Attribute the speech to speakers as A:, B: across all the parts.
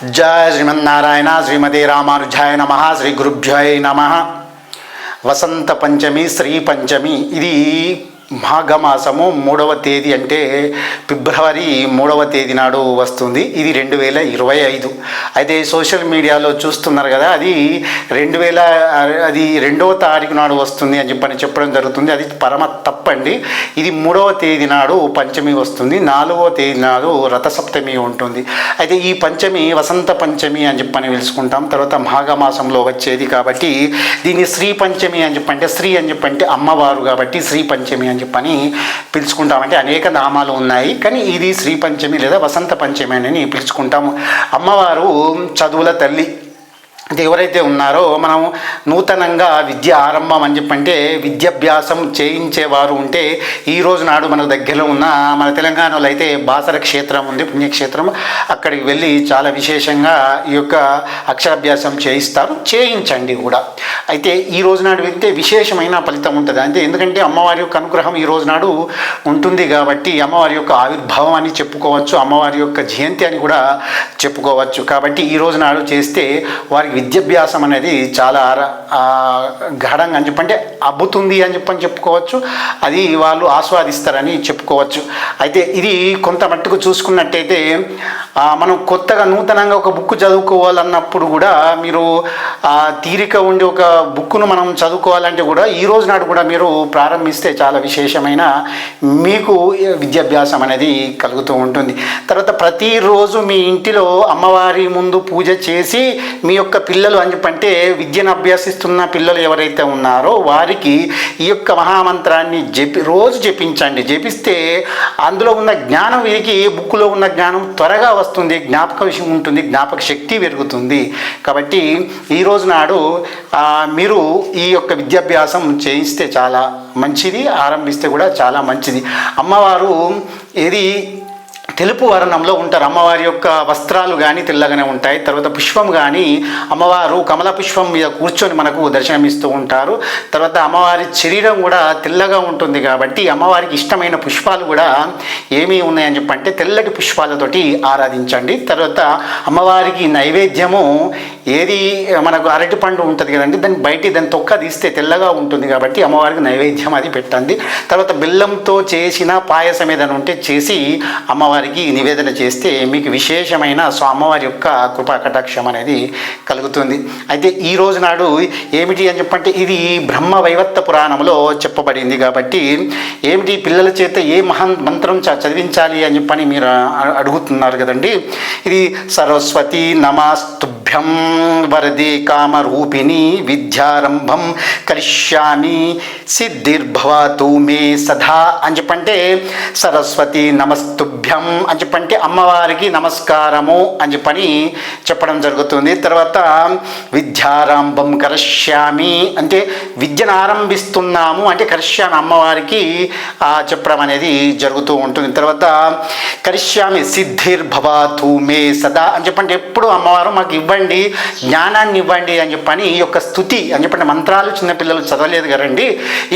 A: జయ శ్రీమన్నారాయణ శ్రీమతి రామానుజాయ నమ శ్రీ గురుభ్యాయ నమ వసంత పంచమి శ్రీ పంచమి ఇది మాఘమాసము మూడవ తేదీ అంటే ఫిబ్రవరి మూడవ తేదీ నాడు వస్తుంది. ఇది రెండు వేల ఇరవై ఐదు. అయితే సోషల్ మీడియాలో చూస్తున్నారు కదా అది రెండు వేల అది రెండవ తారీఖు నాడు వస్తుంది అని చెప్పని చెప్పడం జరుగుతుంది. అది పరమ తప్పండి. ఇది మూడవ తేదీ నాడు పంచమి వస్తుంది. నాలుగవ తేదీ నాడు రథసప్తమి ఉంటుంది. అయితే ఈ పంచమి వసంత పంచమి అని చెప్పని పిలుచుకుంటాం. తర్వాత మాఘమాసంలో వచ్చేది కాబట్టి దీన్ని శ్రీ పంచమి అని చెప్పంటే శ్రీ అని చెప్పంటే అమ్మవారు కాబట్టి శ్రీ పంచమి అని చెప్పని పిలుచుకుంటామంటే అనేక నామాలు ఉన్నాయి. కానీ ఇది శ్రీ పంచమి లేదా వసంత పంచమి అని పిలుచుకుంటాము. అమ్మవారు చదువుల తల్లి అంటే ఎవరైతే ఉన్నారో మనం నూతనంగా విద్య ఆరంభం అని చెప్పంటే విద్యాభ్యాసం చేయించేవారు ఉంటే ఈ రోజు నాడు మన దగ్గరలో ఉన్న మన తెలంగాణలో అయితే బాసర క్షేత్రం ఉంది పుణ్యక్షేత్రం. అక్కడికి వెళ్ళి చాలా విశేషంగా ఈ యొక్క అక్షరాభ్యాసం చేయిస్తారు. చేయించండి కూడా. అయితే ఈ రోజు నాడు వెళ్తే విశేషమైన ఫలితం ఉంటుంది. అంటే ఎందుకంటే అమ్మవారి యొక్క అనుగ్రహం ఈ రోజు నాడు ఉంటుంది కాబట్టి అమ్మవారి యొక్క ఆవిర్భావం అని చెప్పుకోవచ్చు అమ్మవారి యొక్క జయంతి అని కూడా చెప్పుకోవచ్చు. కాబట్టి ఈ రోజు నాడు చేస్తే వారికి విద్యాభ్యాసం అనేది చాలా గాఢంగా అని చెప్పంటే అబ్బుతుంది అని చెప్పని చెప్పుకోవచ్చు. అది వాళ్ళు ఆస్వాదిస్తారని చెప్పుకోవచ్చు. అయితే ఇది కొంత మట్టుకు చూసుకున్నట్టయితే మనం కొత్తగా నూతనంగా ఒక బుక్ చదువుకోవాలన్నప్పుడు కూడా మీరు తీరిక ఉండి ఒక బుక్ను మనం చదువుకోవాలంటే కూడా ఈ రోజు నాడు కూడా మీరు ప్రారంభిస్తే చాలా విశేషమైన మీకు విద్యాభ్యాసం అనేది కలుగుతూ ఉంటుంది. తర్వాత ప్రతిరోజు మీ ఇంటిలో అమ్మవారి ముందు పూజ చేసి మీ యొక్క పిల్లలు అని చెప్పంటే విద్యను అభ్యసిస్తున్న పిల్లలు ఎవరైతే ఉన్నారో వారికి ఈ యొక్క మహామంత్రాన్ని జపి రోజు జపించండి. జపిస్తే అందులో ఉన్న జ్ఞానం వీరికి బుక్లో ఉన్న జ్ఞానం త్వరగా వస్తుంది జ్ఞాపక విషయం ఉంటుంది జ్ఞాపక శక్తి పెరుగుతుంది. కాబట్టి ఈ రోజు నాడు మీరు ఈ యొక్క విద్యాభ్యాసం చేయిస్తే చాలా మంచిది ఆరంభిస్తే కూడా చాలా మంచిది. అమ్మవారు ఏది తెలుపు వర్ణంలో ఉంటారు. అమ్మవారి యొక్క వస్త్రాలు కానీ తెల్లగానే ఉంటాయి. తర్వాత పుష్పం కానీ అమ్మవారు కమల పుష్పం మీద కూర్చొని మనకు దర్శనమిస్తూ ఉంటారు. తర్వాత అమ్మవారి శరీరం కూడా తెల్లగా ఉంటుంది కాబట్టి అమ్మవారికి ఇష్టమైన పుష్పాలు కూడా ఏమీ ఉన్నాయని చెప్పంటే తెల్లటి పుష్పాలతోటి ఆరాధించండి. తర్వాత అమ్మవారికి నైవేద్యము ఏది మనకు అరటి పండు ఉంటుంది కదండి దాన్ని బయట దాన్ని తొక్క తీస్తే తెల్లగా ఉంటుంది కాబట్టి అమ్మవారికి నైవేద్యం అది పెట్టండి. తర్వాత బెల్లంతో చేసిన పాయసం ఏదైనా ఉంటే చేసి అమ్మవారికి నివేదన చేస్తే మీకు విశేషమైన సో అమ్మవారి యొక్క కృపా కటాక్షం అనేది కలుగుతుంది. అయితే ఈ రోజు నాడు ఏమిటి అని చెప్పంటే ఇది బ్రహ్మ వైవత్త పురాణంలో చెప్పబడింది కాబట్టి ఏమిటి పిల్లల చేత ఏ మహాన్ మంత్రం చ- చదివించాలి అని చెప్పని మీరు అడుగుతున్నారు కదండి. ఇది సరస్వతి నమస్తుభ్యం వరదే కామరూపిణి విద్యారంభం కరిష్యామి సిద్ధిర్భవతు మే సదా అని చెప్పంటే సరస్వతి నమస్తుభ్యం అని చెప్పంటే అమ్మవారికి నమస్కారము అని చెప్పని చెప్పడం జరుగుతుంది. తర్వాత విద్యారంభం కరిష్యామి అంటే విద్యను ఆరంభిస్తున్నాము అంటే కరిష్యామి అమ్మవారికి ఆ, చెప్పడం అనేది జరుగుతూ ఉంటుంది. తర్వాత కరిష్యామి సిద్ధిర్భవతు మే సదా అని చెప్పంటే ఎప్పుడు అమ్మవారు మాకు ఇవ్వండి జ్ఞానాన్ని ఇవ్వండి అని చెప్పని ఈ యొక్క స్థుతి అని చెప్పండి మంత్రాలు చిన్నపిల్లలు చదవలేదు కదండి.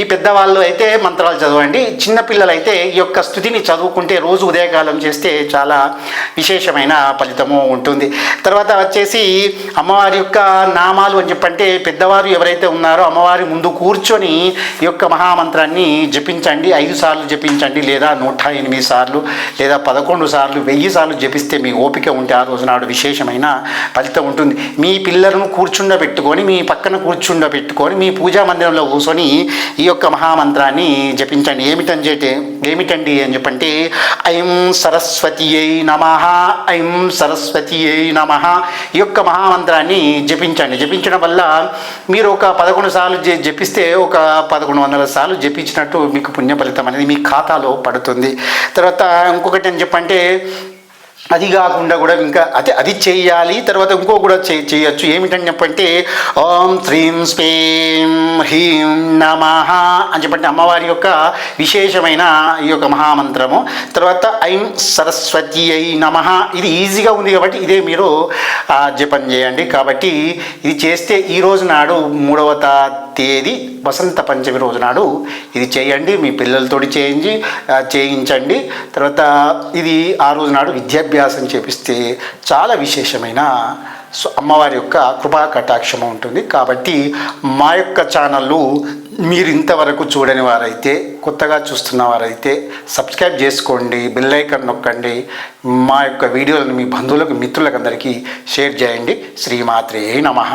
A: ఈ పెద్దవాళ్ళు అయితే మంత్రాలు చదవండి. చిన్నపిల్లలు అయితే ఈ యొక్క స్థుతిని చదువుకుంటే రోజు ఉదయకాలం చేస్తే చాలా విశేషమైన ఫలితము ఉంటుంది. తర్వాత వచ్చేసి అమ్మవారి యొక్క నామాలు అని చెప్పంటే పెద్దవారు ఎవరైతే ఉన్నారో అమ్మవారి ముందు కూర్చొని ఈ యొక్క మహామంత్రాన్ని జపించండి. ఐదు సార్లు జపించండి లేదా నూట ఎనిమిది సార్లు లేదా పదకొండు సార్లు వెయ్యి సార్లు జపిస్తే మీ ఓపిక ఉంటే ఆ రోజు నాడు విశేషమైన ఫలితం ఉంటుంది. మీ పిల్లలను కూర్చుండబెట్టుకొని మీ పక్కన కూర్చుండబెట్టుకొని మీ పూజా మందిరంలో కూర్చొని ఈ యొక్క మహామంత్రాన్ని జపించండి. ఏమిటని ఏమిటండి అని చెప్పంటే ఐం సరస్వతి నమ ఐం సరస్వతి నమ ఈ యొక్క మహామంత్రాన్ని జపించండి. జపించడం వల్ల మీరు ఒక పదకొండు సార్లు జపిస్తే ఒక పదకొండు వందల సార్లు జపించినట్టు మీకు పుణ్య ఫలితం అనేది మీ ఖాతాలో పడుతుంది. తర్వాత ఇంకొకటి అని చెప్పంటే అది కాకుండా కూడా ఇంకా అదే అది చేయాలి తర్వాత ఇంకో కూడా చే చేయొచ్చు. ఏమిటని చెప్పంటే ఓం శ్రీం స్పీం హ్రీం నమ అని చెప్పంటే అమ్మవారి యొక్క విశేషమైన ఈ యొక్క మహామంత్రము. తర్వాత ఐం సరస్వతి అయి నమ. ఇది ఈజీగా ఉంది కాబట్టి ఇదే మీరు జపం చేయండి. కాబట్టి ఇది చేస్తే ఈ రోజు నాడు మూడవ తేదీ వసంత పంచమి రోజు నాడు ఇది చేయండి. మీ పిల్లలతోటి చేయించి చేయించండి. తర్వాత ఇది ఆ రోజు నాడు విద్యాభ్యాస అభ్యాసం చేపిస్తే చాలా విశేషమైన సో అమ్మవారి యొక్క కృపా కటాక్షం ఉంటుంది. కాబట్టి మా యొక్క ఛానళ్ళు మీరు ఇంతవరకు చూడని వారైతే కొత్తగా చూస్తున్న వారైతే సబ్స్క్రైబ్ చేసుకోండి బెల్ నొక్కండి మా యొక్క వీడియోలను మీ బంధువులకు మిత్రులకు అందరికీ షేర్ చేయండి. శ్రీమాత్రే నమః.